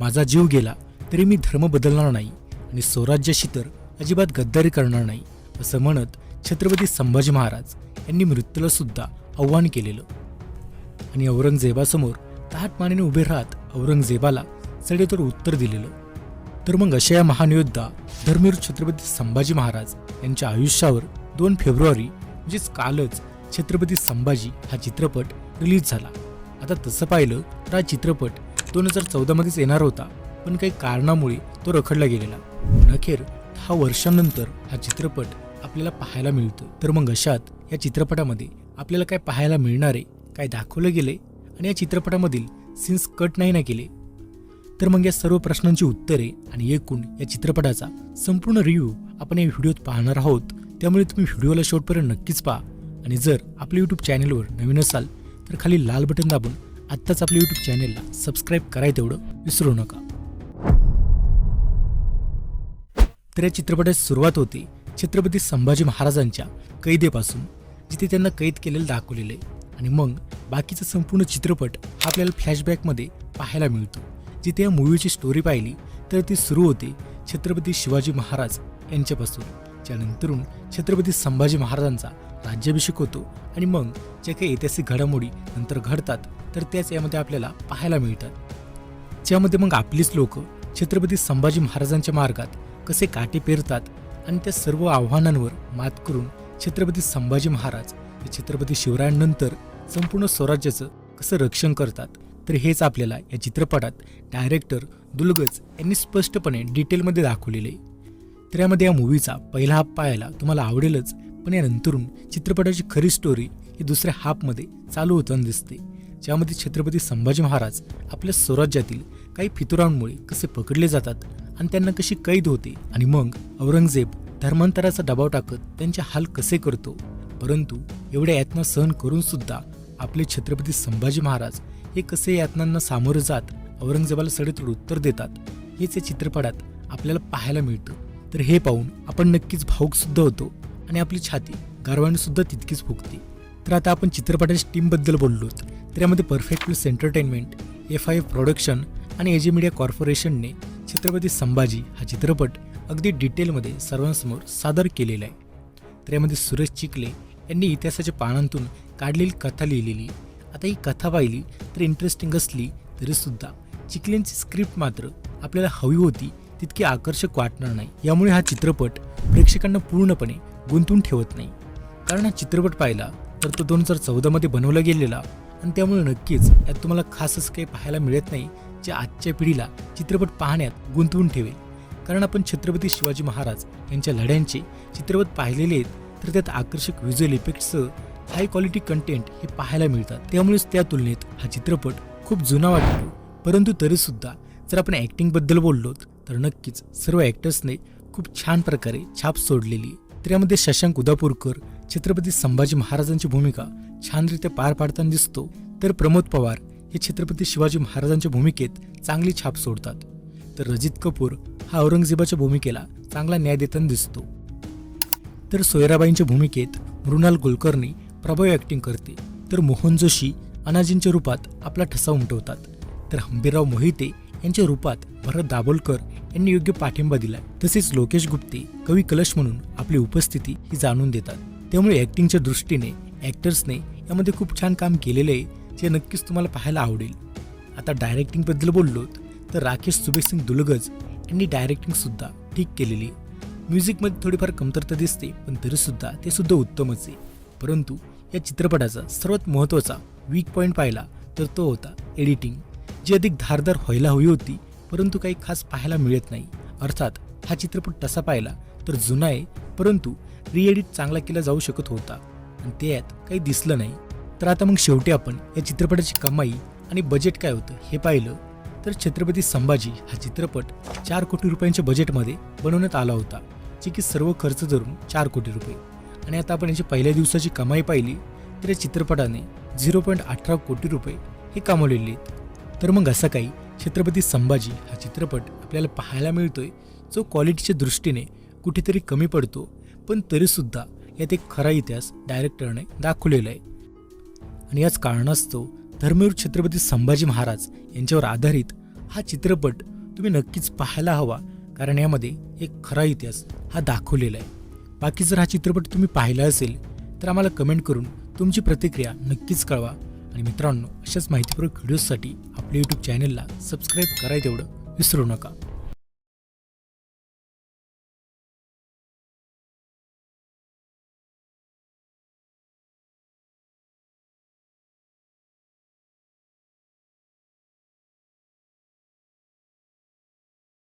माझा जीव गेला तरी मी धर्म बदलणार नाही आणि स्वराज्याशी तर अजिबात गद्दारी करणार नाही असं म्हणत छत्रपती संभाजी महाराज यांनी मृत्यूला सुद्धा आव्हान केलेलं. आणि औरंगजेबासमोर ताटमानेने उभे राहत औरंगजेबाला सडेतोड उत्तर दिलेलं. तर मग अशा या महान योद्धा धर्मवीर छत्रपती संभाजी महाराज यांच्या आयुष्यावर दोन फेब्रुवारी म्हणजेच कालच छत्रपती संभाजी हा चित्रपट रिलीज झाला. आता तसं पाहिलं तर हा चित्रपट दोन हजार चौदामध्येच येणार होता पण काही कारणामुळे तो रखडला गेलेला. पण अखेर दहा वर्षांनंतर हा चित्रपट आपल्याला पाहायला मिळतो. तर मग अशात या चित्रपटामध्ये आपल्याला काय पाहायला मिळणार आहे काय दाखवलं गेले आणि या चित्रपटामधील सीन्स कट नाही ना केले? तर मग या सर्व प्रश्नांची उत्तरे आणि एकूण या चित्रपटाचा संपूर्ण रिव्ह्यू आपण या व्हिडिओत पाहणार आहोत. त्यामुळे तुम्ही व्हिडिओला शेवटपर्यंत नक्कीच पहा. आणि जर आपल्या यूट्यूब चॅनेलवर नवीन असाल तर खाली लाल बटन दाबून आत्ताच आपल्या यूट्यूब चॅनेलला सबस्क्राईब कराय तेवढं विसरू नका. तर या चित्रपटाची सुरुवात होते छत्रपती संभाजी महाराजांच्या कैदेपासून जिथे त्यांना कैद केलेलं दाखवलेलं आहे. आणि मग बाकीचा संपूर्ण चित्रपट हा आपल्याला फ्लॅशबॅकमध्ये पाहायला मिळतो. जिथे या मूवीची स्टोरी पाहिली तर ती सुरू होते छत्रपती शिवाजी महाराज यांच्यापासून. त्यानंतरून छत्रपती संभाजी महाराजांचा राज्याभिषेक होतो आणि मग ज्या काही ऐतिहासिक घडामोडी नंतर घडतात तर त्याच यामध्ये आपल्याला पाहायला मिळतात. ज्यामध्ये मग आपलीच लोक छत्रपती संभाजी महाराजांच्या मार्गात कसे काटे पेरतात आणि त्या सर्व आव्हानांवर मात करून छत्रपती संभाजी महाराज हे छत्रपती शिवरायांनंतर संपूर्ण स्वराज्याचं कसं रक्षण करतात तर हेच आपल्याला या चित्रपटात डायरेक्टर दुलगज यांनी स्पष्टपणे डिटेलमध्ये दाखवलेले आहे. तर यामध्ये या मूवीचा पहिला हा पाहायला तुम्हाला आवडेलच पण यानंतरून चित्रपटाची खरी स्टोरी ही दुसऱ्या हाफमध्ये चालू होताना दिसते. ज्यामध्ये छत्रपती संभाजी महाराज आपल्या स्वराज्यातील काही फितुरांमुळे कसे पकडले जातात आणि त्यांना कशी कैद होते आणि मग औरंगजेब धर्मांतराचा दबाव टाकत त्यांचे हाल कसे करतो. परंतु एवढ्या यातना सहन करून सुद्धा आपले छत्रपती संभाजी महाराज हे कसे यातनांना सामोरं जात औरंगजेबाला सडेतोड उत्तर देतात हेच या चित्रपटात आपल्याला पाहायला मिळतं. तर हे पाहून आपण नक्कीच भाऊकसुद्धा होतो. आणि आपली छाती गर्वाने सुद्धा तितकीच फुगते. तर आता आपण चित्रपटाच्या टीमबद्दल बोललो तर यामध्ये perfect plus entertainment F I F production आणि एजे मीडिया कॉर्पोरेशनने छत्रपती संभाजी हा चित्रपट अगदी डिटेलमध्ये सर्वांसमोर सादर केलेला आहे तर यामध्ये सुरेश चिखले यांनी इतिहासाच्या पानांतून काढलेली कथा लिहिलेली. आता ही कथा पाहिली तर इंटरेस्टिंग असली तरीसुद्धा चिखलेंची स्क्रिप्ट मात्र आपल्याला हवी होती तितकी आकर्षक वाटणार नाही. यामुळे हा चित्रपट प्रेक्षकांना पूर्णपणे गुंतून ठेवत नाही. कारण हा चित्रपट पाहिला तर तो दोन हजार चौदामध्ये बनवला गेलेला. आणि त्यामुळे नक्कीच यात तुम्हाला खास असं काही पाहायला मिळत नाही जे आजच्या पिढीला चित्रपट पाहण्यात गुंतवून ठेवेल. कारण आपण छत्रपती शिवाजी महाराज यांच्या लढ्यांचे चित्रपट पाहिलेले आहेत तर त्यात आकर्षक व्हिज्युअल इफेक्टसह हाय क्वालिटी कंटेंट हे पाहायला मिळतात. त्यामुळेच त्या तुलनेत हा चित्रपट खूप जुना वाटतो. परंतु तरीसुद्धा जर आपण ॲक्टिंगबद्दल बोललो तर नक्कीच सर्व ॲक्टर्सने खूप छान प्रकारे छाप सोडलेली आहे. तर यामध्ये शशांक उदापूरकर छत्रपती संभाजी महाराजांची भूमिका छानरित्या पार पाडताना दिसतो तर प्रमोद पवार हे छत्रपती शिवाजी महाराजांच्या भूमिकेत चांगली छाप सोडतात. तर रजित कपूर हा औरंगजेबाच्या भूमिकेला चांगला न्याय देताना दिसतो. तर सोयराबाईंच्या भूमिकेत मृणाल कुलकर्णी प्रभावी ॲक्टिंग करते. तर मोहन जोशी अनाजींच्या रूपात आपला ठसा उमटवतात. तर हंबीरराव मोहिते यांच्या रूपात भरत दाभोलकर यांनी योग्य पाठिंबा दिला तसेच लोकेश गुप्ते कवी कलश म्हणून आपली उपस्थिती ही जाणून देतात. त्यामुळे ॲक्टिंगच्या दृष्टीने ॲक्टर्सने यामध्ये खूप छान काम केलेले आहे जे नक्कीच तुम्हाला पाहायला आवडेल. आता डायरेक्टिंगबद्दल बोललो तर राकेश सुबेसिंग दुलगज यांनी डायरेक्टिंगसुद्धा ठीक केलेली आहे. म्युझिकमध्ये थोडीफार कमतरता दिसते पण तरीसुद्धा ते सुद्धा उत्तमच आहे. परंतु या चित्रपटाचा सर्वात महत्त्वाचा वीक पॉईंट पाहिला तर तो होता एडिटिंग जी अधिक धारदार व्हायला हवी होती परंतु काही खास पाहायला मिळत नाही. अर्थात हा चित्रपट तसा पाहिला तर जुना आहे परंतु रिएडिट चांगला केला जाऊ शकत होता. आणि ते यात काही दिसलं नाही. तर आता मग शेवटी आपण या चित्रपटाची कमाई आणि बजेट काय होतं हे पाहिलं. तर छत्रपती संभाजी हा चित्रपट चार कोटी रुपयांच्या बजेटमध्ये बनवण्यात आला होता जे की सर्व खर्च धरून चार कोटी रुपये. आणि आता आपण याची पहिल्या दिवसाची कमाई पाहिली तर या चित्रपटाने झिरो पॉईंट अठरा कोटी रुपये हे कमावलेले आहेत. तर मग असं काही छत्रपती संभाजी हा चित्रपट आपल्याला पाहायला मिळतोय जो क्वालिटीच्या दृष्टीने कुठेतरी कमी पडतो पण तरीसुद्धा यात एक खरा इतिहास डायरेक्टरने दाखवलेला आहे. आणि याच कारणास्तव धर्मवीर छत्रपती संभाजी महाराज यांच्यावर आधारित हा चित्रपट तुम्ही नक्कीच पाहायला हवा कारण यामध्ये एक खरा इतिहास हा दाखवलेला आहे. बाकी जर हा चित्रपट तुम्ही पाहिला असेल तर आम्हाला कमेंट करून तुमची प्रतिक्रिया नक्कीच कळवा. आणि मित्रांनो अशाच माहितीपूर्वक व्हिडिओजसाठी आपल्या यूट्यूब चॅनलला सबस्क्राईब करायचं तेवढं विसरू नका.